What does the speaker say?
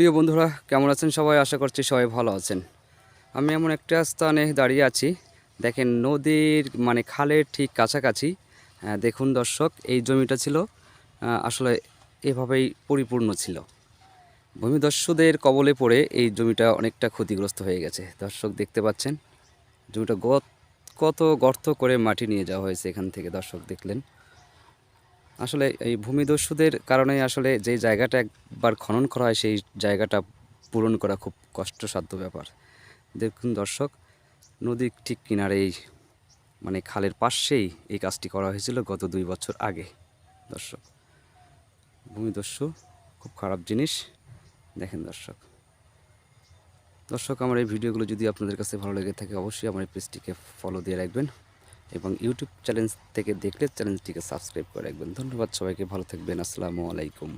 প্রিয় বন্ধুরা, কেমন আছেন সবাই? আশা করছি সবাই ভালো আছেন। আমি এমন একটা স্থানে দাঁড়িয়ে আছি। দেখেন, নদীর মানে খালের ঠিক কাছাকাছি। দেখুন দর্শক, এই জমিটা ছিল আসলে এভাবেই পরিপূর্ণ ছিল। ভূমিদস্যুদের কবলে পড়ে এই জমিটা অনেকটা ক্ষতিগ্রস্ত হয়ে গেছে। দর্শক, দেখতে পাচ্ছেন, জমিটা গত, কত গর্ত করে মাটি নিয়ে যাওয়া হয়েছে এখান থেকে। দর্শক, দেখলেন। আসলে এই ভূমিদস্যুদের কারণে আসলে যে জায়গাটা একবার খনন করা হয়, সেই জায়গাটা পূরণ করা খুব কষ্টসাধ্য ব্যাপার। দেখুন দর্শক নদীর ঠিক কিনারেই মানে খালের পাশেই এই কাজটি করা হয়েছিল গত দুই বছর আগে। দর্শক, ভূমিদস্যু খুব খারাপ জিনিস। দেখেন দর্শক। দর্শক, আমার এই ভিডিওগুলো যদি আপনাদের কাছে ভালো লেগে থাকে, অবশ্যই আমার এই পেজটিকে ফলো দিয়ে রাখবেন। এবং ইউটিউব চ্যানেল থেকে দেখলে চ্যানেলটিকে সাবস্ক্রাইব করে রাখবেন। ধন্যবাদ সবাইকে, ভালো থাকবেন। আসসালামু আলাইকুম।